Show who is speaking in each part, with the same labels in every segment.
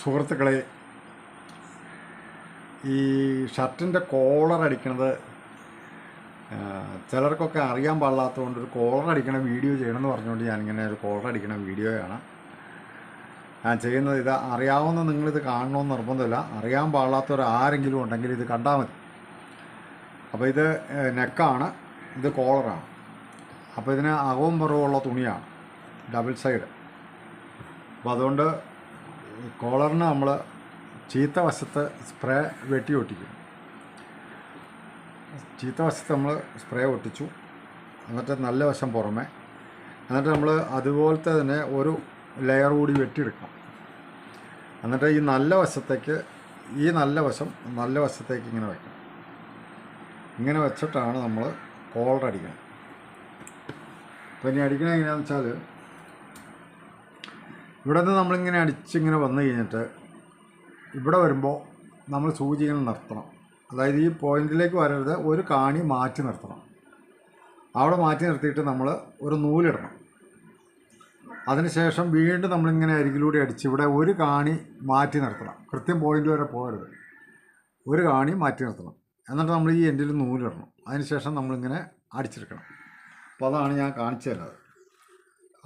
Speaker 1: സുഹൃത്തുക്കളെ ഈ ഷർട്ടിന്റെ കോളർ അടിക്കണത് ചിലർക്കൊക്കെ അറിയാൻ പാടില്ലാത്തതുകൊണ്ട് ഒരു കോളർ അടിക്കണ വീഡിയോ ചെയ്യണമെന്ന് പറഞ്ഞുകൊണ്ട് ഞാനിങ്ങനെ ഒരു കോളർ അടിക്കണ വീഡിയോയാണ്. ഞാൻ ചെയ്യുന്നത് ഇത് അറിയാവുന്ന നിങ്ങളിത് കാണണമെന്ന് നിർബന്ധമില്ല. അറിയാൻ പാടില്ലാത്തവർ ആരെങ്കിലും ഉണ്ടെങ്കിൽ ഇത് കണ്ടാൽ മതി. അപ്പോൾ ഇത് നെക്കാണ് ഇത് കോളറാണ്. അപ്പോൾ ഇതിന് അകവും പുറവുമുള്ള തുണിയാണ് ഡബിൾ സൈഡ്. അപ്പോൾ അതുകൊണ്ട് കോളറിന് നമ്മൾ ചീത്ത വശത്ത് സ്പ്രേ വെട്ടി ഒട്ടിക്കും. ചീത്ത വശത്ത് നമ്മൾ സ്പ്രേ ഒട്ടിച്ചു. എന്നിട്ട് നല്ല വശം പുറമേ. എന്നിട്ട് നമ്മൾ അതുപോലത്തെ തന്നെ ഒരു ലെയർ കൂടി വെട്ടിയെടുക്കണം. എന്നിട്ട് ഈ നല്ല വശത്തേക്ക് ഈ നല്ല വശം നല്ല വശത്തേക്ക് ഇങ്ങനെ വയ്ക്കണം ഇങ്ങനെ വെച്ചിട്ടാണ് നമ്മൾ കോളർ അടിക്കുന്നത് അപ്പോൾ ഇനി അടിക്കണത് എങ്ങനെയാണെന്ന് വെച്ചാൽ ഇവിടെ നിന്ന് നമ്മളിങ്ങനെ അടിച്ചിങ്ങനെ വന്നു കഴിഞ്ഞിട്ട് ഇവിടെ വരുമ്പോൾ നമ്മൾ സൂചി ഇങ്ങനെ നിർത്തണം. അതായത് ഈ പോയിന്റിലേക്ക് വരരുത് ഒരു കാണി മാറ്റി നിർത്തണം. അവിടെ മാറ്റി നിർത്തിയിട്ട് നമ്മൾ ഒരു നൂലിടണം. അതിനുശേഷം വീണ്ടും നമ്മളിങ്ങനെ അരികിലൂടെ അടിച്ച് ഇവിടെ ഒരു കാണി മാറ്റി നിർത്തണം. കൃത്യം പോയിന്റ് വരെ പോകരുത്. ഒരു കാണി മാറ്റി നിർത്തണം. എന്നിട്ട് നമ്മൾ ഈ എൻഡിൽ നൂലിടണം. അതിനുശേഷം നമ്മളിങ്ങനെ അടിച്ചെടുക്കണം. അപ്പോൾ അതാണ് ഞാൻ കാണിച്ചു തരുന്നത്.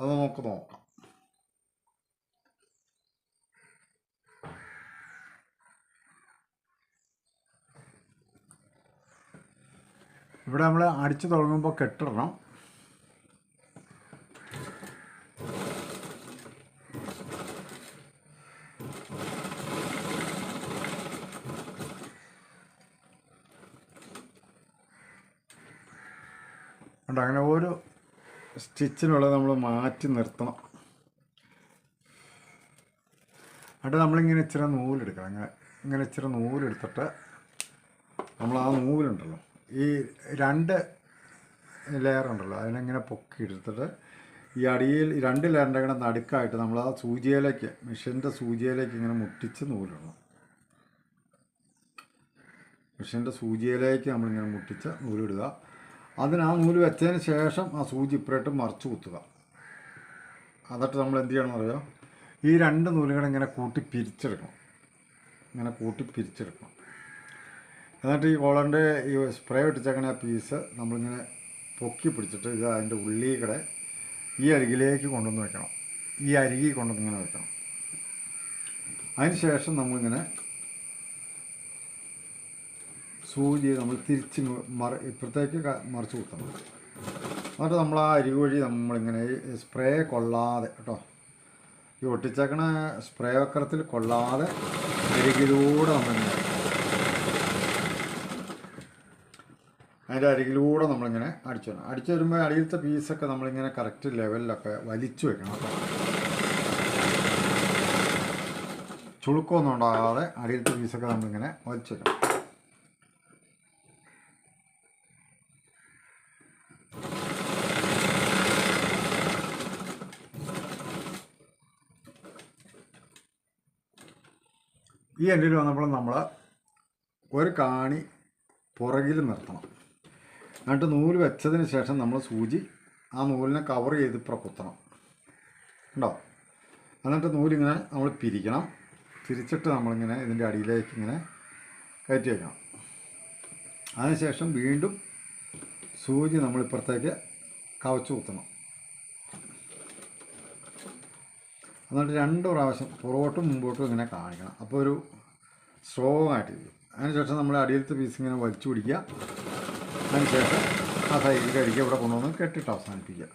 Speaker 1: അത് നമുക്ക് നോക്കാം. ഇവിടെ നമ്മൾ അടിച്ചു തുടങ്ങുമ്പോൾ കെട്ടിടണം. ഉണ്ട് അങ്ങനെ ഓരോ സ്റ്റിച്ചിനുള്ളത് നമ്മൾ മാറ്റി നിർത്തണം. എന്നിട്ട് നമ്മളിങ്ങനെ ഇച്ചിരി നൂലെടുക്കണം. അങ്ങനെ ഇങ്ങനെ ഇച്ചിരി നൂലെടുത്തിട്ട് നമ്മൾ ആ നൂലുണ്ടല്ലോ. ഈ രണ്ട് ലെയർ ഉണ്ടല്ലോ അതിനെങ്ങനെ പൊക്കി എടുത്തിട്ട് ഈ അടിയിൽ രണ്ട് ലെയറിന്റെ ഇങ്ങനെ നടുക്കായിട്ട് നമ്മൾ ആ സൂചിയിലേക്ക് മെഷീന്റെ സൂചിയിലേക്ക് ഇങ്ങനെ മുട്ടിച്ച് നൂലിടണം മെഷീന്റെ സൂചിയിലേക്ക് നമ്മളിങ്ങനെ മുട്ടിച്ച് നൂലിടുക. അതിന് ആ നൂൽ വെച്ചതിന് ശേഷം ആ സൂചി ഇപ്പുറമായിട്ട് മറിച്ച് കുത്തുക. എന്നിട്ട് നമ്മൾ എന്ത് ചെയ്യണം അറിയോ? ഈ രണ്ട് നൂലുകൾ ഇങ്ങനെ കൂട്ടി പിരിച്ചെടുക്കണം. ഇങ്ങനെ കൂട്ടി പിരിച്ചെടുക്കണം. എന്നിട്ട് ഈ കോളറിന്റെ ഈ സ്പ്രേ ഒട്ടിച്ചേക്കണ ആ പീസ് നമ്മളിങ്ങനെ പൊക്കി പിടിച്ചിട്ട് ഇത് അതിന്റെ ഉള്ളിക്കടെ കൂടെ ഈ അരികിലേക്ക് കൊണ്ടുവന്ന് വെക്കണം. ഈ അരികിൽ കൊണ്ടുവന്ന് ഇങ്ങനെ വെക്കണം. അതിന് ശേഷം നമ്മളിങ്ങനെ സൂചി നമ്മൾ തിരിച്ച് മറ ഇപ്പുറത്തേക്ക് മറിച്ച് കൊടുക്കണം എന്നിട്ട് നമ്മൾ ആ അരി വഴി നമ്മളിങ്ങനെ സ്പ്രേ കൊള്ളാതെ കേട്ടോ. ഈ ഒട്ടിച്ചേക്കണ സ്പ്രേ വക്രത്തിൽ കൊള്ളാതെ അരികിലൂടെ നമ്മളിങ്ങനെ അതിന്റെ അരികിലൂടെ നമ്മളിങ്ങനെ അടിച്ചു വരണം. അടിച്ചു വരുമ്പോൾ അടിയിലത്തെ പീസൊക്കെ നമ്മളിങ്ങനെ കറക്റ്റ് ലെവലിലൊക്കെ വലിച്ചു വെക്കണം കേട്ടോ. ചുളുക്കമൊന്നും ഉണ്ടാകാതെ അടിയിലത്തെ പീസൊക്കെ നമ്മളിങ്ങനെ വലിച്ചു വെക്കണം ഈ എൻഡിൽ വന്നപ്പോൾ നമ്മൾ ഒരു കാണി പുറകിൽ നിർത്തണം. എന്നിട്ട് നൂൽ വെച്ചതിന് ശേഷം നമ്മൾ സൂചി ആ നൂലിനെ കവർ ചെയ്ത് ഇപ്പുറം കുത്തണം. ഉണ്ടോ എന്നിട്ട് നൂലിങ്ങനെ നമ്മൾ പിരിക്കണം. തിരിച്ചിട്ട് നമ്മളിങ്ങനെ ഇതിന്റെ അടിയിലേക്ക് ഇങ്ങനെ കയറ്റി വയ്ക്കണം അതിനുശേഷം വീണ്ടും സൂചി നമ്മൾ ഇപ്പുറത്തേക്ക് കവച്ച് കുത്തണം. എന്നിട്ട് രണ്ട് പ്രാവശ്യം പുറകോട്ടും മുമ്പോട്ടും ഇങ്ങനെ കാണിക്കണം. അപ്പോൾ ഒരു സ്ട്രോങ് ആയിട്ട് അതിനുശേഷം നമ്മൾ അടിയിലത്തെ പീസ് ഇങ്ങനെ വലിച്ചു പിടിക്കുക. അതിനുശേഷം ആ സൈഡിൽ കഴിക്കുക ഇവിടെ കൊണ്ടുവന്ന് കെട്ടിട്ട് അവസാനിപ്പിക്കുക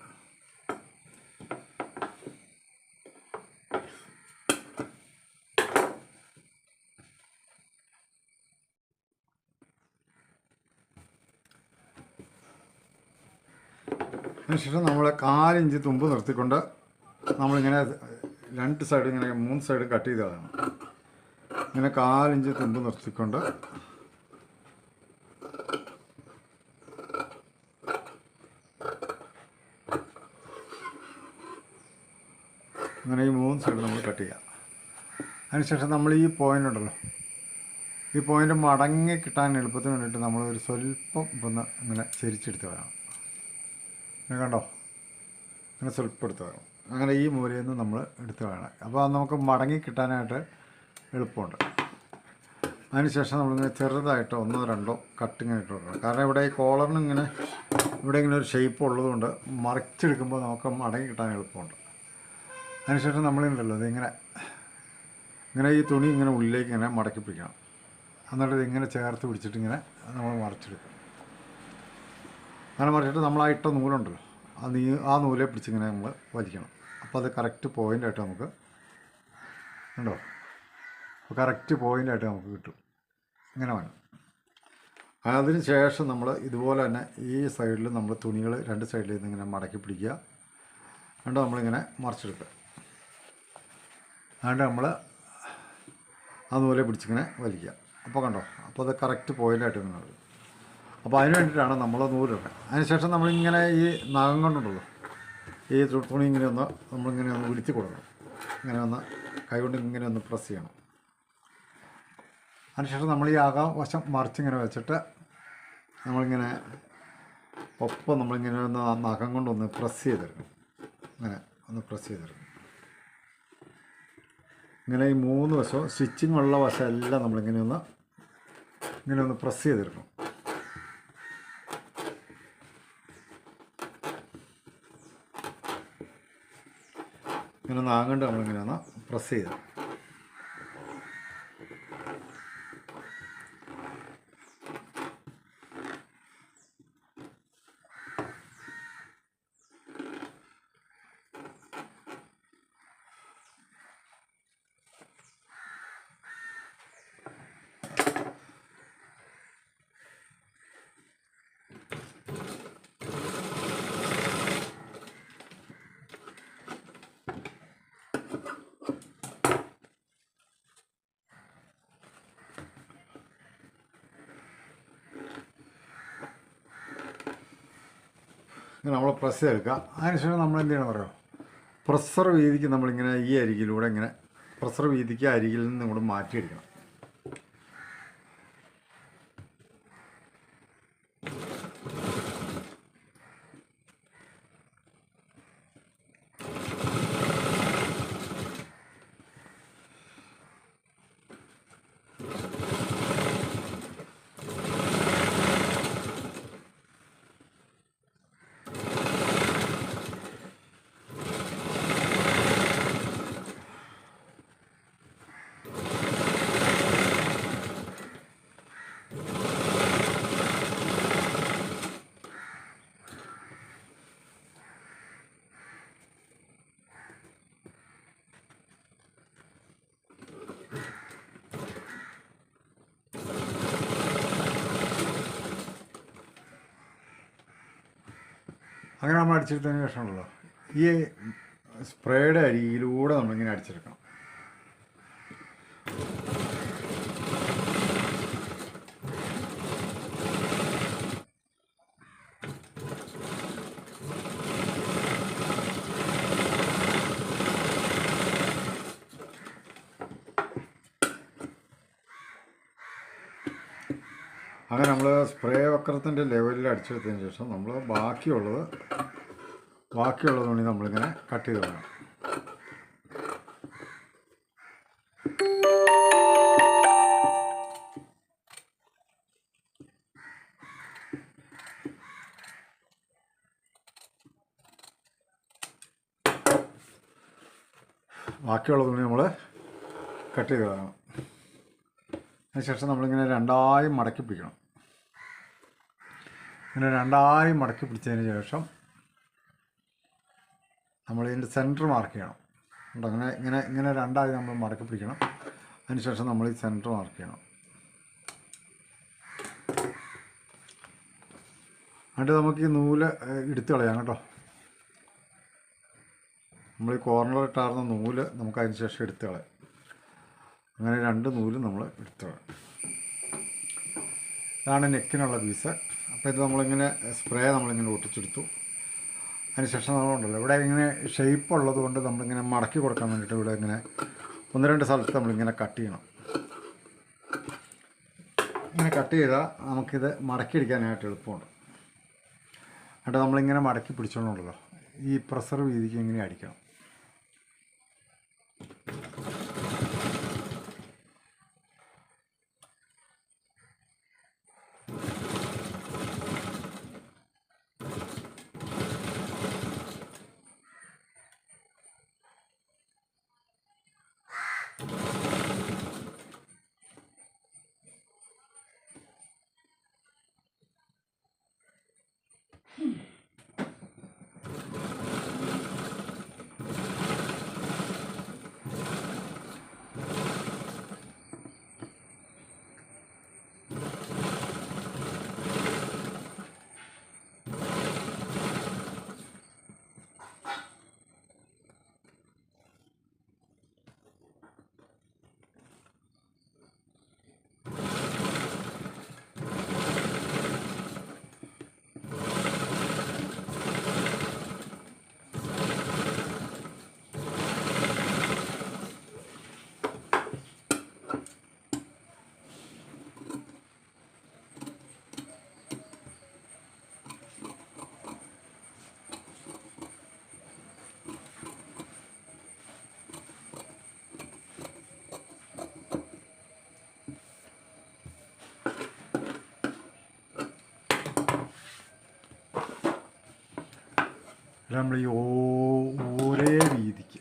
Speaker 1: അതിനുശേഷം നമ്മൾ കാലിഞ്ച് തുമ്പ് നിർത്തിക്കൊണ്ട് നമ്മളിങ്ങനെ രണ്ട് സൈഡ് ഇങ്ങനെ മൂന്ന് സൈഡ് കട്ട് ചെയ്തതാണ്. ഇങ്ങനെ കാലിഞ്ച് തുമ്പ് നിർത്തിക്കൊണ്ട് ഇങ്ങനെ ഈ മൂന്ന് സൈഡ് നമ്മൾ കട്ട് ചെയ്യുക അതിനുശേഷം നമ്മൾ ഈ പോയിന്റ് ഉണ്ടല്ലോ. ഈ പോയിന്റ് മടങ്ങി കിട്ടാൻ എളുപ്പത്തിന് വേണ്ടിയിട്ട് നമ്മൾ ഒരു സ്വല്പം ഒന്ന് ഇങ്ങനെ ചെരിച്ചെടുത്ത് ഇങ്ങനെ കണ്ടോ? അങ്ങനെ സ്വല്പം എടുത്ത് വേണം അങ്ങനെ ഈ മൂലയിൽ നിന്ന് നമ്മൾ എടുത്ത് വേണം അപ്പോൾ അത് നമുക്ക് മടങ്ങി കിട്ടാനായിട്ട് എളുപ്പമുണ്ട്. അതിനുശേഷം നമ്മളിങ്ങനെ ചെറുതായിട്ട് ഒന്നോ രണ്ടോ കട്ടിങ് ആയിട്ട് കൊടുക്കണം കാരണം ഇവിടെ ഈ കോളറിന് ഇങ്ങനെ ഇവിടെ ഇങ്ങനെ ഒരു ഷേപ്പ് ഉള്ളതുകൊണ്ട് മറിച്ചെടുക്കുമ്പോൾ നമുക്ക് മടങ്ങി കിട്ടാൻ എളുപ്പമുണ്ട്. അതിനുശേഷം നമ്മളുണ്ടല്ലോ ഇതിങ്ങനെ ഇങ്ങനെ ഈ തുണി ഇങ്ങനെ ഉള്ളിലേക്ക് ഇങ്ങനെ മടക്കി പിടിക്കണം. എന്നിട്ട് ഇതിങ്ങനെ ചേർത്ത് പിടിച്ചിട്ട് ഇങ്ങനെ നമ്മൾ മറിച്ചെടുക്കും. അങ്ങനെ മറിച്ചിട്ട് നമ്മൾ ആ ഇട്ട നൂലുണ്ടല്ലോ ആ നീ ആ നൂലെ പിടിച്ചിങ്ങനെ നമ്മൾ വലിക്കണം. അപ്പോൾ അത് കറക്റ്റ് പോയിന്റായിട്ട് നമുക്ക് ഉണ്ടോ അപ്പോൾ കറക്റ്റ് പോയിന്റായിട്ട് നമുക്ക് കിട്ടും. ഇങ്ങനെ വേണം അതിന് ശേഷം നമ്മൾ ഇതുപോലെ തന്നെ ഈ സൈഡിൽ നമ്മൾ തുണികൾ രണ്ട് സൈഡിൽ നിന്ന് ഇങ്ങനെ മടക്കി പിടിക്കുക. എന്നിട്ട് നമ്മളിങ്ങനെ മറിച്ചെടുക്കുക. എന്നിട്ട് നമ്മൾ അതുപോലെ പിടിച്ചിങ്ങനെ വലിക്കുക. അപ്പോൾ കണ്ടോ? അപ്പോൾ അത് കറക്റ്റ് പോയിന്റായിട്ട് ഇങ്ങനെ വരും അപ്പോൾ അതിന് വേണ്ടിയിട്ടാണ് നമ്മൾ നൂലിടുന്നത് അതിനുശേഷം നമ്മളിങ്ങനെ ഈ നഖം കൊണ്ടുണ്ടല്ലോ ഈ തുണി ഇങ്ങനെ ഒന്ന് നമ്മളിങ്ങനെ ഒന്ന് ഉരുത്തി കൊടുക്കണം. ഇങ്ങനെ ഒന്ന് കൈകൊണ്ട് ഇങ്ങനെ ഒന്ന് പ്രസ് ചെയ്യണം. അതിനുശേഷം നമ്മൾ ഈ ആകാം വശം മറിച്ചിങ്ങനെ വെച്ചിട്ട് നമ്മളിങ്ങനെ ഒപ്പം നമ്മളിങ്ങനെ ഒന്ന് നഖം കൊണ്ടൊന്ന് പ്രസ് ചെയ്തെടുക്കണം. ഇങ്ങനെ ഒന്ന് പ്രസ് ചെയ്തെടുക്കണം. ഇങ്ങനെ ഈ മൂന്ന് വശവും സ്റ്റിച്ചിങ് ഉള്ള വശം എല്ലാം നമ്മളിങ്ങനെ ഒന്ന് ഇങ്ങനെ ഒന്ന് പ്രസ് ചെയ്തെടുക്കണം ഇങ്ങനെ ഒന്ന് നാങ്ങണ്ട് നമ്മളിങ്ങനെ ഒന്ന് പ്രസ് ചെയ്ത് ഇങ്ങനെ നമ്മൾ പ്രസ് ചെയ്തെടുക്കുക. അതിനുശേഷം നമ്മൾ എന്ത് ചെയ്യണം പറയുമോ? പ്രസർ വീതിക്ക് നമ്മളിങ്ങനെ ഈ അരികിലൂടെ ഇങ്ങനെ പ്രസർ വീതിക്ക് അരികിൽ നിന്ന് ഇങ്ങോട്ട് മാറ്റിയെടുക്കണം. അങ്ങനെ നമ്മൾ അടിച്ചെടുത്തതിന് ശേഷമാണല്ലോ. ഈ സ്പ്രേയുടെ അരിയിലൂടെ നമ്മളിങ്ങനെ അടിച്ചെടുക്കണം. അങ്ങനെ നമ്മൾ സ്പ്രേ വക്രത്തിന്റെ ലെവലിൽ അടിച്ചെടുത്തതിന് ശേഷം നമ്മൾ ബാക്കിയുള്ളത് ബാക്കിയുള്ള തുണി നമ്മളിങ്ങനെ കട്ട് ചെയ്ത് വേണം ബാക്കിയുള്ള തുണി നമ്മൾ കട്ട് ചെയ്ത് കളയണം. അതിനുശേഷം നമ്മളിങ്ങനെ രണ്ടായി മടക്കി പിടിക്കണം. ഇങ്ങനെ രണ്ടായി മടക്കി പിടിച്ചതിന് ശേഷം സെന്റർ മാർക്ക് ചെയ്യണം. ഉണ്ട് അങ്ങനെ ഇങ്ങനെ ഇങ്ങനെ രണ്ടായി നമ്മൾ മടക്കി പിടിക്കണം. അതിനുശേഷം നമ്മൾ ഈ സെന്റർ മാർക്ക് ചെയ്യണം. എന്നിട്ട് നമുക്ക് ഈ നൂൽ എടുത്തു കളയാം കേട്ടോ. നമ്മൾ ഈ കോർണർ ഇട്ടാർന്ന നൂൽ നമുക്ക് അതിന് ശേഷം എടുത്തു കളയാം. അങ്ങനെ രണ്ട് നൂലും നമ്മൾ എടുത്തു കളയാം. ഇതാണ് നെക്കിനുള്ള പീസ് അപ്പോൾ ഇത് നമ്മളിങ്ങനെ സ്പ്രേ നമ്മളിങ്ങനെ ഒട്ടിച്ചെടുത്തു. അതിനുശേഷം നമ്മളുണ്ടല്ലോ ഇവിടെ ഇങ്ങനെ ഷേപ്പ് ഉള്ളത് കൊണ്ട് നമ്മളിങ്ങനെ മടക്കി കൊടുക്കാൻ വേണ്ടിയിട്ട് ഇവിടെ ഇങ്ങനെ ഒന്ന് രണ്ട് സ്ഥലത്ത് നമ്മളിങ്ങനെ കട്ട് ചെയ്യണം. ഇങ്ങനെ കട്ട് ചെയ്താൽ നമുക്കിത് മടക്കി അടിക്കാനായിട്ട് എളുപ്പമുണ്ട്. എന്നിട്ട് നമ്മളിങ്ങനെ മടക്കി പിടിച്ചോണ്ടല്ലോ ഈ പ്രഷർ വീതിക്ക് ഇങ്ങനെ അടിക്കണം. നമ്മൾ ഈ ഒരേ രീതിക്ക്.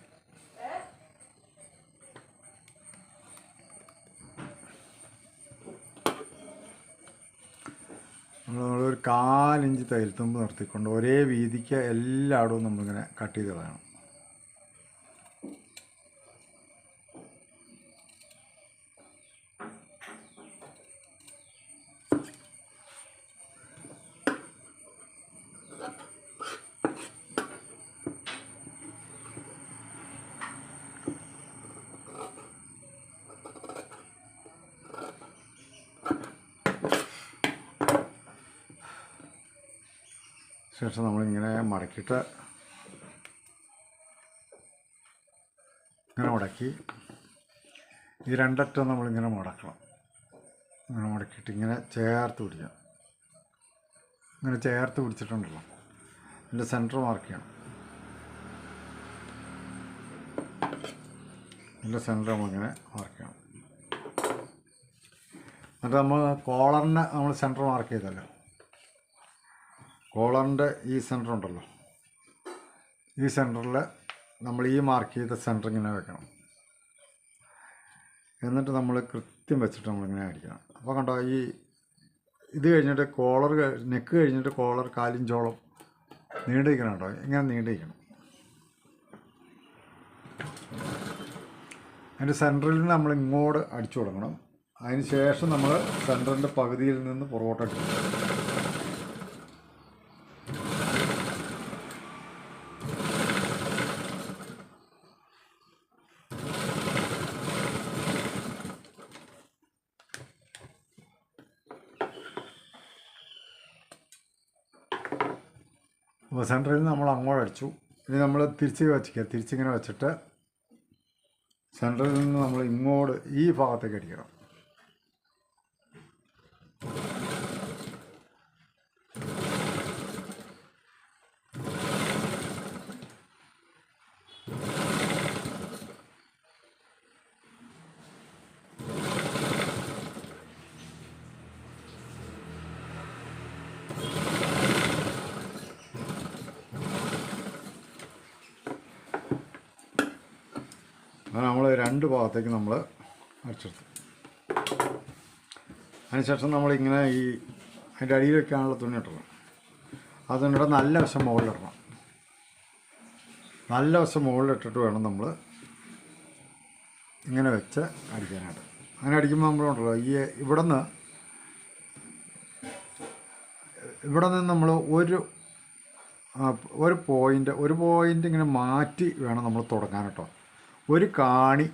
Speaker 1: നമ്മളൊരു കാലിഞ്ച് തയ്യൽത്തുമ്പ് നിർത്തിക്കൊണ്ട് ഒരേ വീതിക്ക് എല്ലായിടവും നമ്മളിങ്ങനെ കട്ട് ചെയ്ത് കളയണം. ശേഷം നമ്മളിങ്ങനെ മടക്കിയിട്ട് ഇങ്ങനെ മടക്കി ഈ രണ്ടറ്റം നമ്മളിങ്ങനെ മടക്കണം. ഇങ്ങനെ മടക്കിയിട്ട് ഇങ്ങനെ ചേർത്ത് പിടിക്കാം. ഇങ്ങനെ ചേർത്ത് പിടിച്ചിട്ടുണ്ടല്ലോ. ഇതിന്റെ സെന്റർ മാർക്ക് ചെയ്യണം. ഇതിന്റെ സെന്റർ നമ്മളിങ്ങനെ മാർക്ക് ചെയ്യണം. എന്നിട്ട് നമ്മൾ കോളറിനെ നമ്മൾ സെന്റർ മാർക്ക് ചെയ്തല്ലോ കോളറിന്റെ ഈ സെന്റർ ഉണ്ടല്ലോ. ഈ സെന്ററിൽ നമ്മൾ ഈ മാർക്ക് ചെയ്ത സെന്റർ ഇങ്ങനെ വെക്കണം. എന്നിട്ട് നമ്മൾ കൃത്യം വെച്ചിട്ട് നമ്മളിങ്ങനെ അടിക്കണം. അപ്പോൾ കണ്ടോ ഈ ഇത് കഴിഞ്ഞിട്ട് കോളർ നെക്ക് കഴിഞ്ഞിട്ട് കോളർ കാലിഞ്ചോളം നീണ്ടിരിക്കണം കേട്ടോ. ഇങ്ങനെ നീണ്ടിരിക്കണം അതിന്റെ സെന്ററിൽ നിന്ന് നമ്മൾ ഇങ്ങോട്ട് അടിച്ചു കൊടുക്കണം. അതിന് ശേഷം നമ്മൾ സെന്ററിന്റെ പകുതിയിൽ നിന്ന് പുറകോട്ട് അടിക്കണം. അപ്പോൾ സെന്ററിൽ നിന്ന് നമ്മൾ അങ്ങോട്ട് അടിച്ചു. ഇനി നമ്മൾ തിരിച്ച് വച്ചിക്കുക തിരിച്ചിങ്ങനെ വെച്ചിട്ട് സെന്ററിൽ നിന്ന് നമ്മൾ ഇങ്ങോട്ട് ഈ ഭാഗത്തേക്ക് അടിക്കണം അങ്ങനെ നമ്മൾ രണ്ട് ഭാഗത്തേക്ക് നമ്മൾ അടിച്ചെടുത്തു. അതിനുശേഷം നമ്മളിങ്ങനെ ഈ അതിന്റെ അടിയിൽ വെക്കാനുള്ള തുണി ഇട്ടണം ആ തുണിയുടെ നല്ല വശം മുകളിലിടണം. നല്ല വശം മുകളിലിട്ടിട്ട് വേണം നമ്മൾ ഇങ്ങനെ വെച്ച് അടിക്കാനായിട്ട്. അങ്ങനെ അടിക്കുമ്പോൾ നമ്മളുണ്ടല്ലോ ഈ ഇവിടെ നിന്ന് ഇവിടെ നിന്ന് നമ്മൾ ഒരു ഒരു പോയിന്റ് ഒരു പോയിന്റ് ഇങ്ങനെ മാറ്റി വേണം നമ്മൾ തുടങ്ങാൻ കേട്ടോ. ഒരു കാണി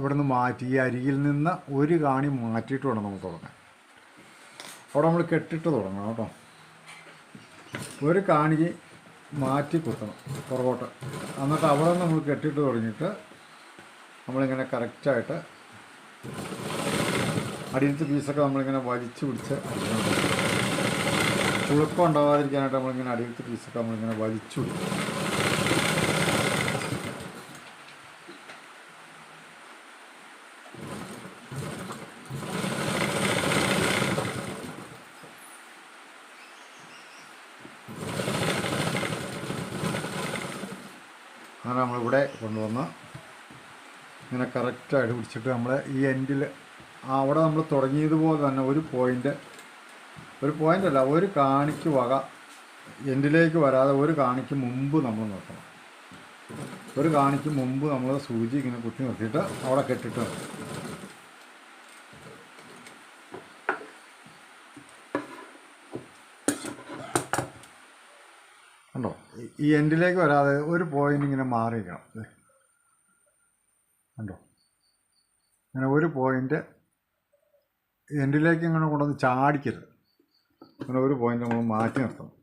Speaker 1: ഇവിടെ നിന്ന് മാറ്റി ഈ അരിയിൽ നിന്ന് ഒരു കാണി മാറ്റിയിട്ട് വേണം നമുക്ക് തുടങ്ങാൻ. അവിടെ നമ്മൾ കെട്ടിട്ട് തുടങ്ങണം കേട്ടോ. ഒരു കാണി മാറ്റി കുത്തണം പുറകോട്ട്. എന്നിട്ട് അവിടെ നമ്മൾ കെട്ടിട്ട് തുടങ്ങിയിട്ട് നമ്മളിങ്ങനെ കറക്റ്റായിട്ട് അടിയിലത്തെ പീസൊക്കെ നമ്മളിങ്ങനെ വലിച്ചു പിടിച്ച് അടിക്കണം. ചുളുക്കം ഉണ്ടാവാതിരിക്കാനായിട്ട് നമ്മളിങ്ങനെ അടിയിലത്തെ പീസൊക്കെ നമ്മളിങ്ങനെ വലിച്ചു പിടിക്കും അങ്ങനെ നമ്മളിവിടെ കൊണ്ടുവന്ന് ഇങ്ങനെ കറക്റ്റായിട്ട് പിടിച്ചിട്ട് നമ്മൾ ഈ എൻഡിൽ അവിടെ നമ്മൾ തുടങ്ങിയതുപോലെ തന്നെ ഒരു പോയിന്റ് ഒരു പോയിന്റ് അല്ല ഒരു കാണിക്ക് വക എൻഡിലേക്ക് വരാതെ ഒരു കാണിക്ക് മുമ്പ് നമ്മൾ നിർത്തണം. ഒരു കാണിക്ക് മുമ്പ് നമ്മൾ സൂചി ഇങ്ങനെ കുത്തി നിർത്തിയിട്ട് അവിടെ കെട്ടിട്ട് കണ്ടോ? ഈ- എൻഡിലേക്ക് വരാതെ ഒരു പോയിന്റ് ഇങ്ങനെ മാറിയിരിക്കണം. കണ്ടോ? ഇങ്ങനെ ഒരു പോയിന്റ് എൻഡിലേക്ക് ഇങ്ങനെ കൊണ്ടുവന്ന് ചാടിക്കരുത്. അങ്ങനെ ഒരു പോയിന്റ് നമ്മൾ മാറ്റി നിർത്തണം.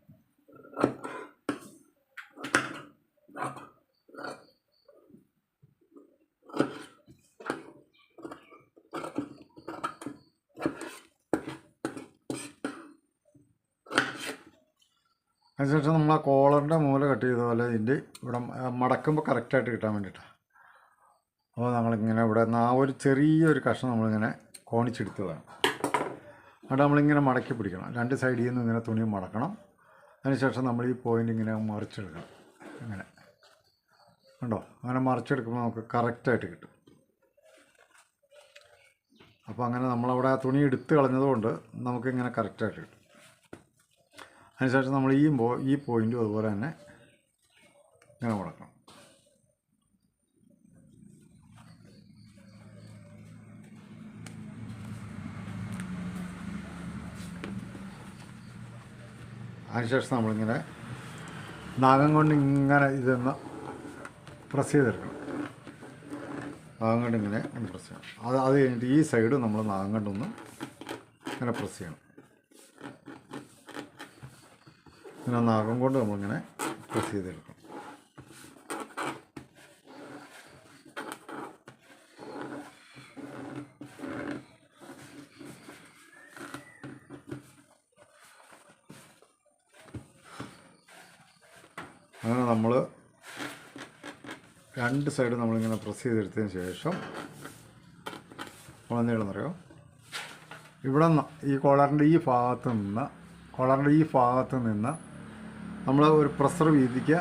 Speaker 1: അതിനുശേഷം നമ്മൾ ആ കോളറിന്റെ മൂല കട്ട് ചെയ്ത പോലെ ഇതിന്റെ ഇവിടെ മടക്കുമ്പോൾ കറക്റ്റായിട്ട് കിട്ടാൻ വേണ്ടിയിട്ടാണ് അപ്പോൾ നമ്മളിങ്ങനെ ഇവിടെ നിന്ന് ആ ഒരു ചെറിയൊരു കഷ്ണം നമ്മളിങ്ങനെ കോണിച്ചെടുത്ത് വേണം അവിടെ നമ്മളിങ്ങനെ മടക്കി പിടിക്കണം. രണ്ട് സൈഡിൽ നിന്ന് ഇങ്ങനെ തുണി മടക്കണം. അതിനുശേഷം നമ്മൾ ഈ പോയിന്റ് ഇങ്ങനെ മറിച്ചെടുക്കണം. അങ്ങനെ. കണ്ടോ? അങ്ങനെ മറിച്ചെടുക്കുമ്പോൾ നമുക്ക് കറക്റ്റായിട്ട് കിട്ടും. അപ്പോൾ അങ്ങനെ നമ്മളവിടെ ആ തുണി എടുത്ത് കളഞ്ഞതുകൊണ്ട് നമുക്കിങ്ങനെ കറക്റ്റായിട്ട് കിട്ടും. അതിനുശേഷം നമ്മൾ ഈ ഈ പോയിന്റും അതുപോലെ തന്നെ ഇങ്ങനെ മുടക്കണം. അതിനുശേഷം നമ്മളിങ്ങനെ നാഗം കൊണ്ട് ഇങ്ങനെ ഇതൊന്ന് പ്രസ് ചെയ്തെടുക്കണം. നാഗം കൊണ്ട് ഇങ്ങനെ ഒന്ന് പ്രസ് ചെയ്യണം. അത് അത് കഴിഞ്ഞിട്ട് ഈ സൈഡ് നമ്മൾ നാഗം കൊണ്ടൊന്ന് ഇങ്ങനെ പ്രസ് ചെയ്യണം. ഇങ്ങനെ നാഗം കൊണ്ട് നമ്മളിങ്ങനെ പ്രസ് ചെയ്തെടുക്കണം അങ്ങനെ നമ്മൾ രണ്ട് സൈഡ് നമ്മളിങ്ങനെ പ്രസ് ചെയ്തെടുത്തതിന് ശേഷം ചെയ്യണമെന്നറിയോ ഇവിടെ ഈ കോളറിന്റെ ഈ ഭാഗത്ത് നിന്ന് കോളറിന്റെ ഈ ഭാഗത്ത് നിന്ന് നമ്മൾ ഒരു പ്രഷർ വീതിക്ക്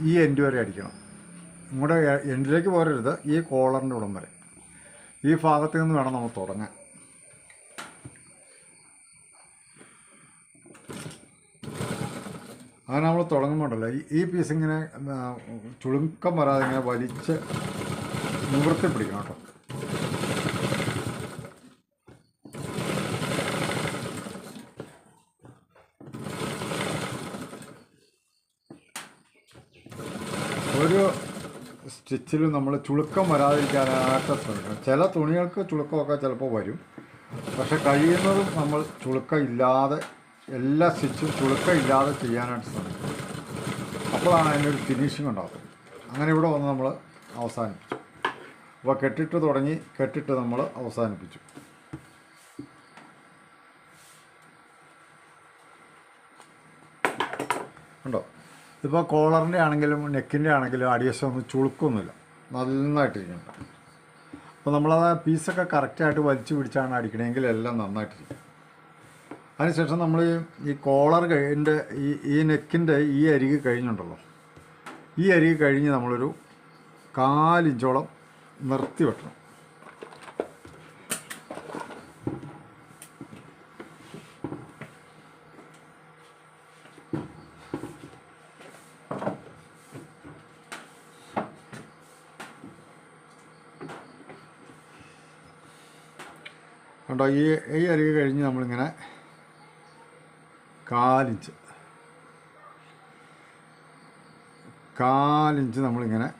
Speaker 1: ഈ എൻഡ് വരെ അടിക്കണം. ഇങ്ങോട്ട് എൻഡിലേക്ക് പോരരുത് ഈ കോളറിന്റെ ഉടം വരെ. ഈ ഭാഗത്ത് നിന്ന് വേണം നമ്മൾ തുടങ്ങാൻ. അങ്ങനെ നമ്മൾ തുടങ്ങുമ്പോണ്ടല്ലോ ഈ പീസ് ഇങ്ങനെ ചുളുക്കം വരാതെ ഇങ്ങനെ വലിച്ച് നിവൃത്തി പിടിക്കണം കേട്ടോ. ഒരു സ്റ്റിച്ചിൽ നമ്മൾ ചുളുക്കം വരാതിരിക്കാനായിട്ട് ശ്രമിക്കണം. ചില തുണികൾക്ക് ചുളുക്കമൊക്കെ ചിലപ്പോൾ വരും. പക്ഷെ കഴിയുന്നതും നമ്മൾ ചുളുക്കം ഇല്ലാതെ എല്ലാ സ്റ്റിച്ചും ചുളുക്കം ഇല്ലാതെ ചെയ്യാനായിട്ട് ശ്രമിക്കും. അപ്പോഴാണ് അതിന്റെ ഒരു ഫിനിഷിംഗ് ഉണ്ടാകുന്നത് അങ്ങനെ ഇവിടെ വന്ന് നമ്മൾ അവസാനിപ്പിച്ചു. അപ്പോൾ കെട്ടിട്ട് തുടങ്ങി കെട്ടിട്ട് നമ്മൾ അവസാനിപ്പിച്ചു. ഉണ്ടോ? ഇപ്പോൾ കോളറിന്റെ ആണെങ്കിലും നെക്കിന്റെ ആണെങ്കിലും അടിയശം ഒന്നും ചുളുക്കൊന്നുമില്ല. നന്നായിട്ടിരിക്കുന്നുണ്ട്. അപ്പോൾ നമ്മളത് പീസൊക്കെ കറക്റ്റായിട്ട് വലിച്ചു പിടിച്ചാണ് അടിക്കണമെങ്കിൽ എല്ലാം നന്നായിട്ടിരിക്കും. അതിനുശേഷം നമ്മൾ ഈ കോളർ കഴിഞ്ഞ ഈ ഈ നെക്കിന്റെ ഈ അരികെ കഴിഞ്ഞുണ്ടല്ലോ. ഈ അരികെ കഴിഞ്ഞ് നമ്മളൊരു കാലിഞ്ചോളം നിർത്തി വെട്ടണം കണ്ടോ ഈ ഈ അരികെ കഴിഞ്ഞ് നമ്മളിങ്ങനെ കാലിഞ്ച്. കാലിഞ്ച് നമ്മളിങ്ങനെ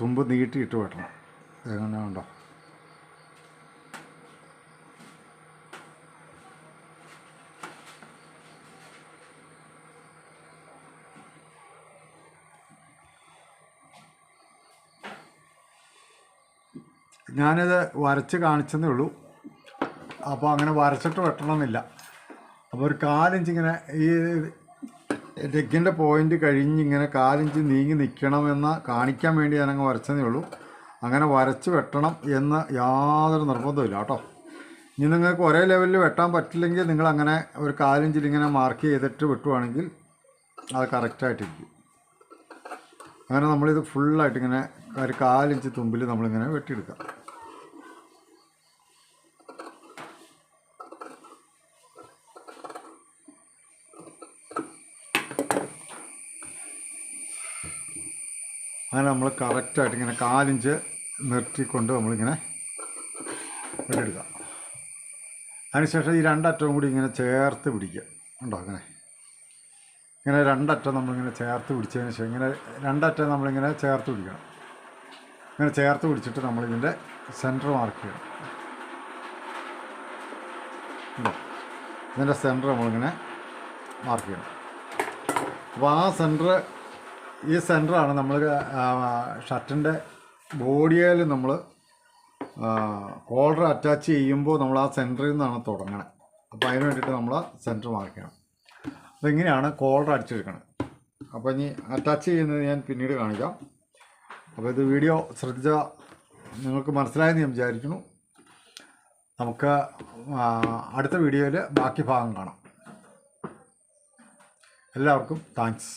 Speaker 1: തുമ്പ് നീട്ടിയിട്ട് വെട്ടണം. എങ്ങനെ ഉണ്ടോ ഞാനിത് വരച്ച് കാണിച്ചതേ ഉള്ളൂ. അപ്പോൾ അങ്ങനെ വരച്ചിട്ട് വെട്ടണമെന്നില്ല. അപ്പോൾ ഒരു കാലിഞ്ച് ഇങ്ങനെ ഈ ലെഗിന്റെ പോയിന്റ് കഴിഞ്ഞ് ഇങ്ങനെ കാലിഞ്ച് നീങ്ങി നിൽക്കണമെന്ന് കാണിക്കാൻ വേണ്ടി ഞാനങ്ങ് വരച്ചതേ ഉള്ളൂ. അങ്ങനെ വരച്ച് വെട്ടണം എന്ന് യാതൊരു നിർബന്ധമില്ല കേട്ടോ. ഇനി നിങ്ങൾക്ക് ഒരേ ലെവലിൽ വെട്ടാൻ പറ്റില്ലെങ്കിൽ നിങ്ങൾ അങ്ങനെ ഒരു കാലിഞ്ചിൽ ഇങ്ങനെ മാർക്ക് ചെയ്തിട്ട് വെട്ടുവാണെങ്കിൽ അത് കറക്റ്റായിട്ടിരിക്കും അങ്ങനെ നമ്മളിത് ഫുള്ളായിട്ട് ഇങ്ങനെ ഒരു കാലിഞ്ച് തുമ്പിൽ നമ്മളിങ്ങനെ വെട്ടിയെടുക്കാം. അങ്ങനെ നമ്മൾ കറക്റ്റായിട്ട് ഇങ്ങനെ കാലിഞ്ച് നിർത്തിക്കൊണ്ട് നമ്മളിങ്ങനെ വെട്ടിയെടുക്കാം അതിനുശേഷം ഈ രണ്ടറ്റവും കൂടി ഇങ്ങനെ ചേർത്ത് പിടിക്കുക ഉണ്ടോ അങ്ങനെ? ഇങ്ങനെ രണ്ടറ്റം നമ്മളിങ്ങനെ ചേർത്ത് പിടിച്ചതിന് ശേഷം ഇങ്ങനെ രണ്ടറ്റം നമ്മളിങ്ങനെ ചേർത്ത് പിടിക്കണം. ഇങ്ങനെ ചേർത്ത് പിടിച്ചിട്ട് നമ്മളിതിന്റെ സെന്റർ മാർക്ക് ചെയ്യണം. ഉണ്ടോ ഇതിന്റെ സെന്റർ നമ്മളിങ്ങനെ മാർക്ക് ചെയ്യണം. അപ്പോൾ ആ സെന്റർ ഈ സെന്ററാണ് നമ്മൾ ഷർട്ടിന്റെ ബോഡിയിൽ നമ്മൾ കോളർ അറ്റാച്ച് ചെയ്യുമ്പോൾ നമ്മൾ ആ സെന്ററിൽ നിന്നാണ് തുടങ്ങണത് അപ്പോൾ അതിന് വേണ്ടിയിട്ട് നമ്മൾ സെന്റർ മാർക്ക് ചെയ്യണം അപ്പോൾ ഇങ്ങനെയാണ് കോളർ അടിച്ചെടുക്കണത് അപ്പോൾ ഇനി അറ്റാച്ച് ചെയ്യുന്നത് ഞാൻ പിന്നീട് കാണിക്കാം. അപ്പോൾ ഇത് വീഡിയോ ശ്രദ്ധിച്ച നിങ്ങൾക്ക് മനസ്സിലായെന്ന് ഞാൻ വിചാരിക്കുന്നു. നമുക്ക് അടുത്ത വീഡിയോയിൽ ബാക്കി ഭാഗം കാണാം. എല്ലാവർക്കും താങ്ക്സ്.